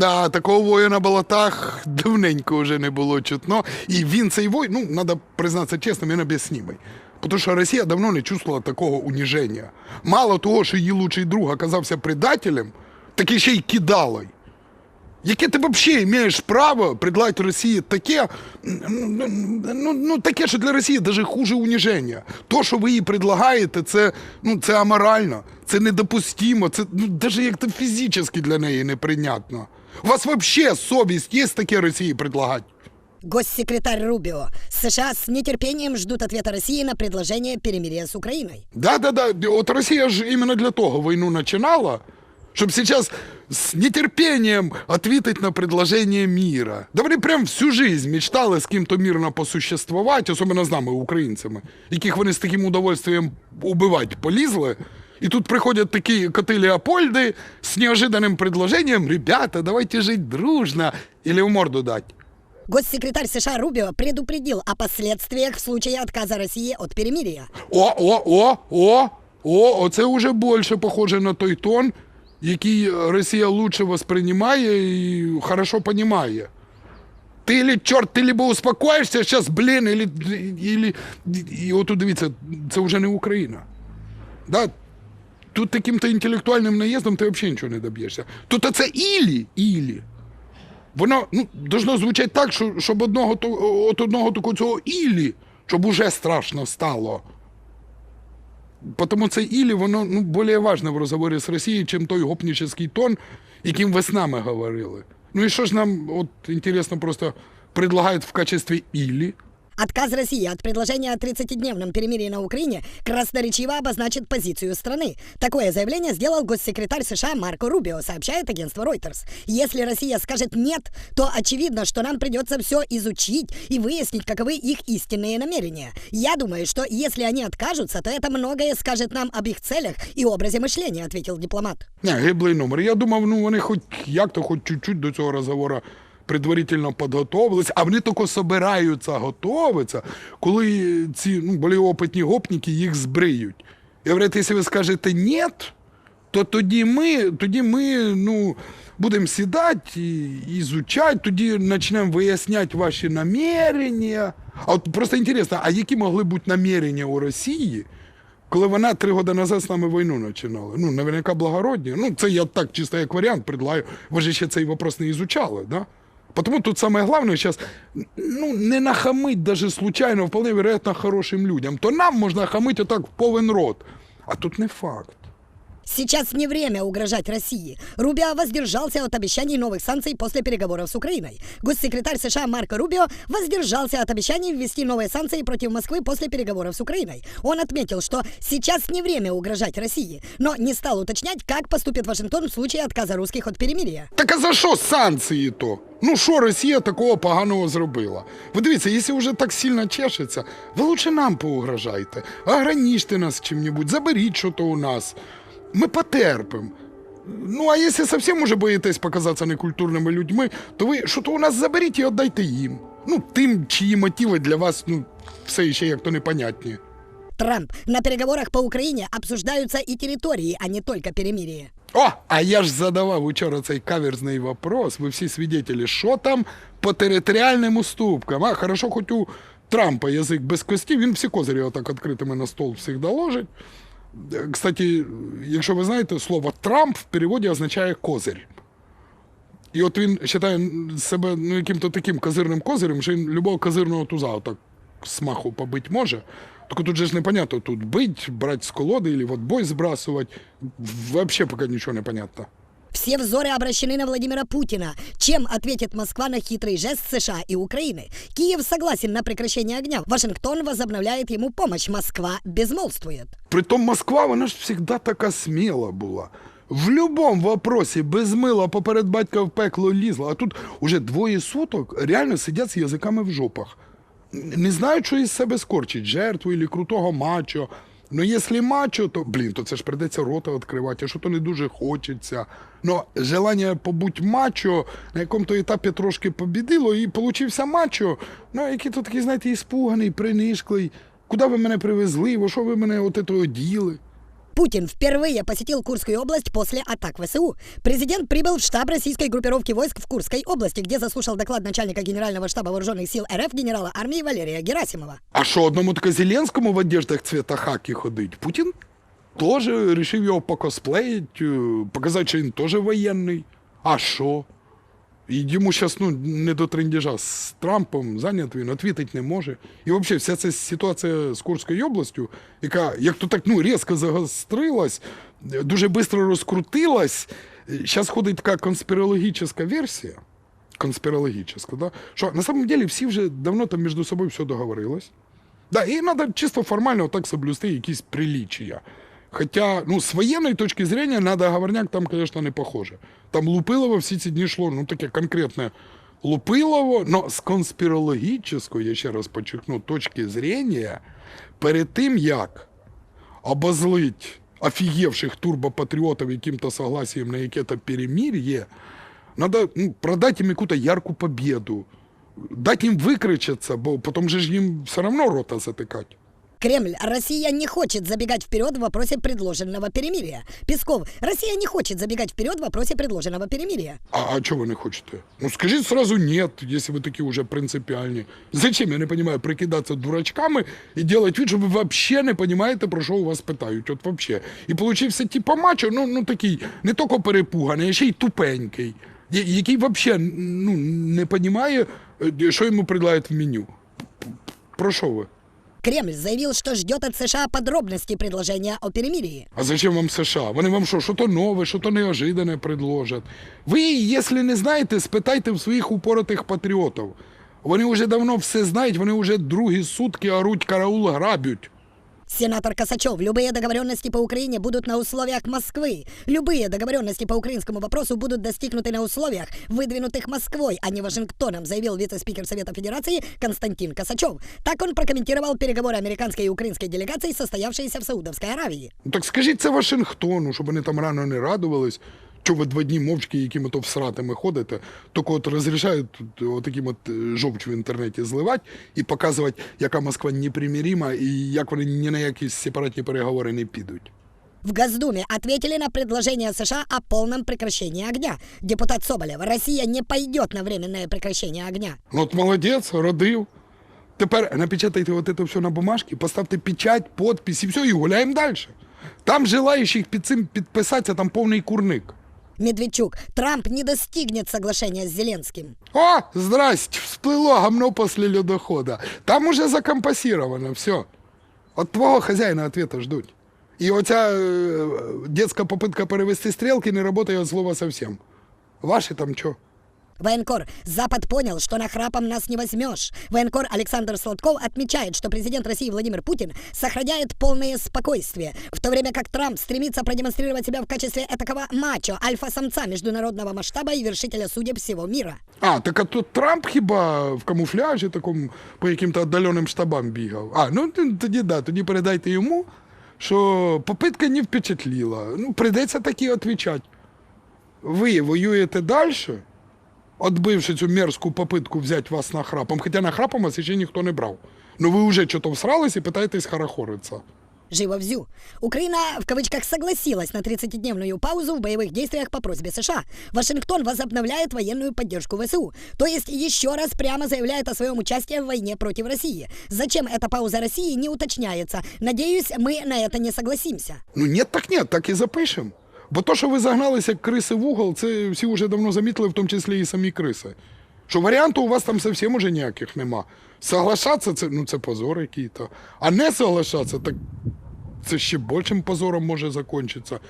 Да, такого воя на болотах давненько вже не було чутно. І він цей вой, ну, надо признатися чесно, він об'яснимий. Тому що Росія давно не чувствувала такого уніження. Мало того, що її лучший друг оказався предателем, так і ще й кидалой. Яке ти взагалі маєш право предлагати Росії таке, ну, ну, ну, таке, що для Росії навіть хуже уніження. То, що ви їй предлагаєте, це, ну, це аморально, це недопустимо, це ну, навіть як-то фізично для неї неприйнятно. У вас взагалі совість є таке Росії предлагати? Госсекретарь Рубио. США с нетерпением ждут ответа России на предложение перемирия с Украиной. Да-да-да, от Росія ж іменно для того війну починала, щоб зараз з нетерпением ответить на предложение мира. Да вони прям всю жизнь мечтали з ким-то мирно посуществувати, особливо з нами, українцями, яких вони з таким удовольствием убивати полізли. І тут приходять такі коти Леопольди з неожиданним предложением, ребята, давайте жить дружно, или в морду дать. Госсекретарь США Рубио предупредил о последствиях в случае отказа России от перемирия. О, о, о, о, о, оце вже більше похоже на той тон, який Росія лучше воспринимає і хорошо понимає. Ти или, чорт, ти либо успокоїшся зараз, блін, или, или, і от дивіться, це вже не Україна. Да? Тут таким-то інтелектуальним наїздом ти взагалі нічого не доб'єшся. Тут оце ілі, ілі. Воно ну, должно звучати так, що, щоб одного, от одного такого цього ілі, щоб уже страшно стало. Потому це ілі, воно ну, більш важне в розговорі з Росією, чим той гопнічний тон, яким ви з нами говорили. Ну і що ж нам, от інтересно, просто предлагають в качестві ілі? Отказ России от предложения о 30-дневном перемирии на Украине красноречиво обозначит позицию страны. Такое заявление сделал госсекретарь США Марко Рубио, сообщает агентство Reuters. Если Россия скажет «нет», то очевидно, что нам придется все изучить и выяснить, каковы их истинные намерения. Я думаю, что если они откажутся, то это многое скажет нам об их целях и образе мышления, ответил дипломат. Не, гиблий номер. Я думав, ну вони хоч як-то хоч чуть-чуть до цього розговору предварительно підготовились, а вони тільки собираються готуватися, коли ці ну, опитні гопніки їх збриють. І говорять, якщо ви скажете ні, то тоді ми, тоді ми ну, будемо сідати і ізучати, тоді почнемо виясняти ваші намірення. А от просто інтересно, а які могли бути намірення у Росії, коли вона три роки назад з нами війну починала? Ну, наверняка благородні. Ну, це я так чисто як варіант предлагаю. Ви ж ще цей вопрос не ізучали, да? Потому тут самое главное сейчас, ну, не нахамить даже случайно, вполне вероятно, хорошим людям. То нам можно хамить отак в повен рот. А тут не факт. Сейчас не время угрожать России. Рубио воздержался от обещаний новых санкций после переговоров с Украиной. Госсекретарь США Марко Рубио воздержался от обещаний ввести новые санкции против Москвы после переговоров с Украиной. Он отметил, что сейчас не время угрожать России, но не стал уточнять, как поступит Вашингтон в случае отказа русских от перемирия. Так а за що санкції то? Ну що Росія такого поганого зробила? Ви дивіться, якщо вже так сильно чешеться, ви лучше нам поугрожайте, ограничте нас чим-небудь, заберіть що то у нас. Ми потерпимо. Ну, а якщо зовсім уже боїтесь показатися некультурними людьми, то ви що то у нас заберіть і віддайте їм. Ну, тим, чиї мотиви для вас, ну, все ще як то непонятні. Трамп. На переговорах по Украине обсуждаются и территории, а не только перемирие. О, а я ж задавав учора цей каверзний вопрос. Ви всі свідетелі, що там по територіальним уступкам? А хорошо, хоч у Трампа язик без кості, він всі козирі отак відкритими на стол завжди ложить. Кстати, якщо ви знаєте, слово Трамп в переводі означає козир. І от він вважає себе ну, яким-то таким козирним козирем, що він любого козирного туза отак смаху побить може. Тільки тут же ж непонятно, тут бить, брати з колоди, або бой збрасувати. Взагалі поки нічого не понятно. Все взоры обращены на Владимира Путина. Чем ответит Москва на хитрый жест США и Украины? Киев согласен на прекращение огня. Вашингтон возобновляет ему помощь. Москва безмолвствует. Притом Москва, вона ж завжди така сміла була. В будь-якому вопросі без мила поперед батька в пекло лізла, а тут уже двоє суток реально сидять з язиками в жопах. Не знають, що із себе скорчить, жертву або крутого мачо. Ну, якщо мачо, то блін, то це ж придеться рота відкривати, а що то не дуже хочеться. Ну, желання побути мачо на якому-то етапі трошки побідило, і получився мачо, ну, який то такий, знаєте, іспуганий, принишклий. Куди ви мене привезли? Во що ви мене от оділи? Путин впервые посетил Курскую область после атак ВСУ. Президент прибыл в штаб российской группировки войск в Курской области, где заслушал доклад начальника Генерального штаба вооруженных сил РФ генерала армии Валерия Герасимова. А що одному таке Зеленському в одеждах цвета хаки ходить? Путін теж вирішив його покосплеїть, е, показати, що він теж воєнний. А що? І йому зараз ну, не до трендіжа з Трампом зайнят він, відповідати не може. І взагалі вся ця ситуація з Курською областю, яка як то так ну, різко загострилась, дуже швидко розкрутилась. Зараз ходить така конспірологічна версія. Конспірологічна, да? що на самом деле всі вже давно там між собою все договорилось. Да, і треба чисто формально так соблюсти якісь приличия. Хоча, ну, з воєнної точки зрения на договорняк там, конечно, не похоже. Там Лупилово всі ці дні йшло, ну, таке конкретне Лупилово, но з конспірологічної, я ще раз подчеркну, точки зрения, перед тим, як обозлить офігевших турбопатріотів яким-то согласием на яке-то перемир'я, надо ну, продать им какую-то яркую победу, дать им выкричаться, бо потом же ж им все равно рота затыкать. Кремль. Россия не хочет забегать вперед в вопросе предложенного перемирия. Песков. Россия не хочет забегать вперед в вопросе предложенного перемирия. А, а чего вы не хотите? Ну скажите сразу нет, если вы такие уже принципиальные. Зачем, я не понимаю, прикидаться дурачками и делать вид, что вы вообще не понимаете, про що у вас питають. От вообще. І получився типа мачо, ну, ну такий, не тільки перепуганий, а ще й тупенький, я- який вообще ну, не розуміє, що йому предлагають в меню. Про що ви? Кремль заявил, что ждет от США подробности предложения о перемирии. А зачем вам США? Вони вам що, що-то нове, що-то неожиданне предложать. Ви, якщо не знаєте, спитайте в своїх упоротих патріотів. Вони вже давно все знають, вони вже другі сутки оруть караул грабють. Сенатор Косачев, любые договоренности по Украине будут на условиях Москвы. Любые договоренности по украинскому вопросу будут достигнуты на условиях, выдвинутых Москвой, а не Вашингтоном, заявил вице-спикер Совета Федерации Константин Косачев. Так он прокомментировал переговоры американской и украинской делегаций, состоявшиеся в Саудовской Аравии. Ну так скажіть це Вашингтону, щоб вони там рано не радувались. Що ви два дні мовчки якими то всратими ходите, тільки от розрішають тут отаким от е, жовч в інтернеті зливати і показувати, яка Москва непримирима і як вони ні на які сепаратні переговори не підуть. В Госдуме ответили на предложение США о полном прекращении огня. Депутат Соболев, Россия не пойдет на временное прекращение огня. Ну от молодець, родив. Тепер напечатайте от це все на бумажці, поставте печать, подпись і все, і гуляємо далі. Там желаючих під цим підписатися, там повний курник. Медведчук, Трамп не достигнет соглашения с Зеленским. О, здрасте, всплыло говно после ледохода. Там уже закомпасировано, все. От твого хазяїна ответа ждуть. І оця е, детська попитка перевести стрілки не працює від слова совсем. Ваші там що? Военкор, Запад понял, что нахрапом нас не возьмешь. Военкор Александр Сладков отмечает, что президент России Владимир Путин сохраняет полное спокойствие, в то время как Трамп стремится продемонстрировать себя в качестве этакого мачо, альфа-самца международного масштаба и вершителя судеб всего мира. А, так а тут Трамп хіба в камуфляжі такому по яким-то віддаленим штабам бігав. А, ну т- тоді да, тоді передайте йому, що попитка не впечатліла. Ну, прийдеться таки відповідати. Ви воюєте далі, отбивши цю мерзку попитку взяти вас нахрапом, хоча нахрапом вас ще ніхто не брав. Ну ви вже чого всрались і питаєтесь хорохориться. Живо взю. Украина, в кавычках, согласилась на 30-дневную паузу в боевых действиях по просьбе США. Вашингтон возобновляет военную поддержку ВСУ. То есть еще раз прямо заявляет о своем участии в войне против России. Зачем эта пауза России, не уточняется. Надеюсь, мы на это не согласимся. Ну ні, так ні, так і запишемо. Бо то, що ви загналися як криси в угол, це всі вже давно замітили, в тому числі і самі криси. Що варіанту у вас там зовсім уже ніяких нема. Соглашатися це, ну, це позор який-то. А не соглашатися, так це ще більшим позором може закінчитися.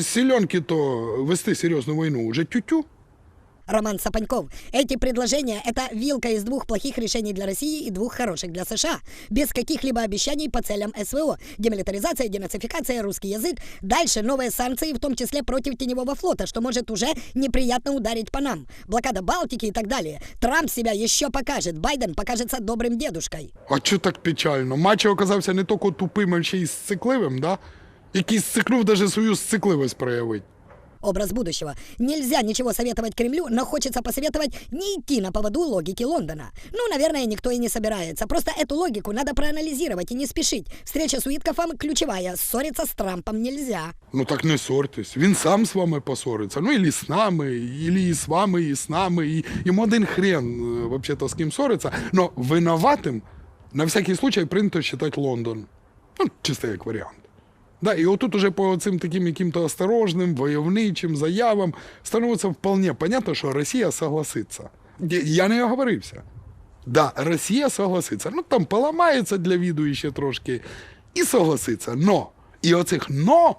Сільонки то вести серйозну війну вже тю-тю. Роман Сапаньков. Эти предложения – это вилка из двух плохих решений для России и двух хороших для США. Без каких-либо обещаний по целям СВО. Демилитаризация, денацификация, русский язык. Дальше новые санкции, в том числе против теневого флота, что может уже неприятно ударить по нам. Блокада Балтики и так далее. Трамп себя еще покажет. Байден покажется добрым дедушкой. А чого так печально? Мачо оказався не тільки тупим, а ще й сцикливим, да? який сцикнув навіть свою сцикливість проявити. образ будущего. Нельзя ничего советовать Кремлю, но хочется посоветовать не идти на поводу логики Лондона. Ну, наверное, никто и не собирается. Просто эту логику надо проанализировать и не спешить. Встреча с Уиткофом ключевая. Ссориться с Трампом нельзя. Ну так не ссорьтесь. Він сам з вами поссориться. Ну, или з нами, или і з вами, і з нами. І, йому один хрен, е, вообще-то, з ким ссориться. Но винуватим на всякий случай прийнято вважати Лондон. Ну, чисто як варіант. Да, і отут уже по цим таким яким-то осторожним, войовничим заявам становиться вполне понятно, що Росія согласиться. Я- не оговорився. Да, Росія согласиться. Ну там поламається для віду ще трошки і согласиться. Но. І оцих но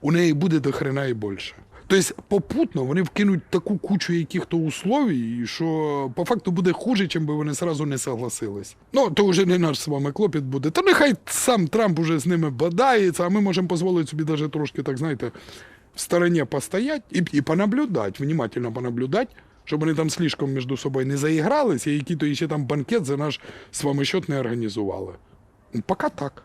у неї буде до хрена і більше. Тобто попутно вони вкинуть таку кучу яких-то условій, що по факту буде хуже, чим би вони сразу не согласились. Ну, то вже не наш з вами клопіт буде. Та нехай сам Трамп уже з ними бодається, а ми можемо дозволити собі даже трошки, так знаєте, в стороні постоять і, і понаблюдати, внимательно понаблюдати, щоб вони там слишком між собою не заігралися, і які-то ще там банкет за наш з вами счет не організували. Поки так.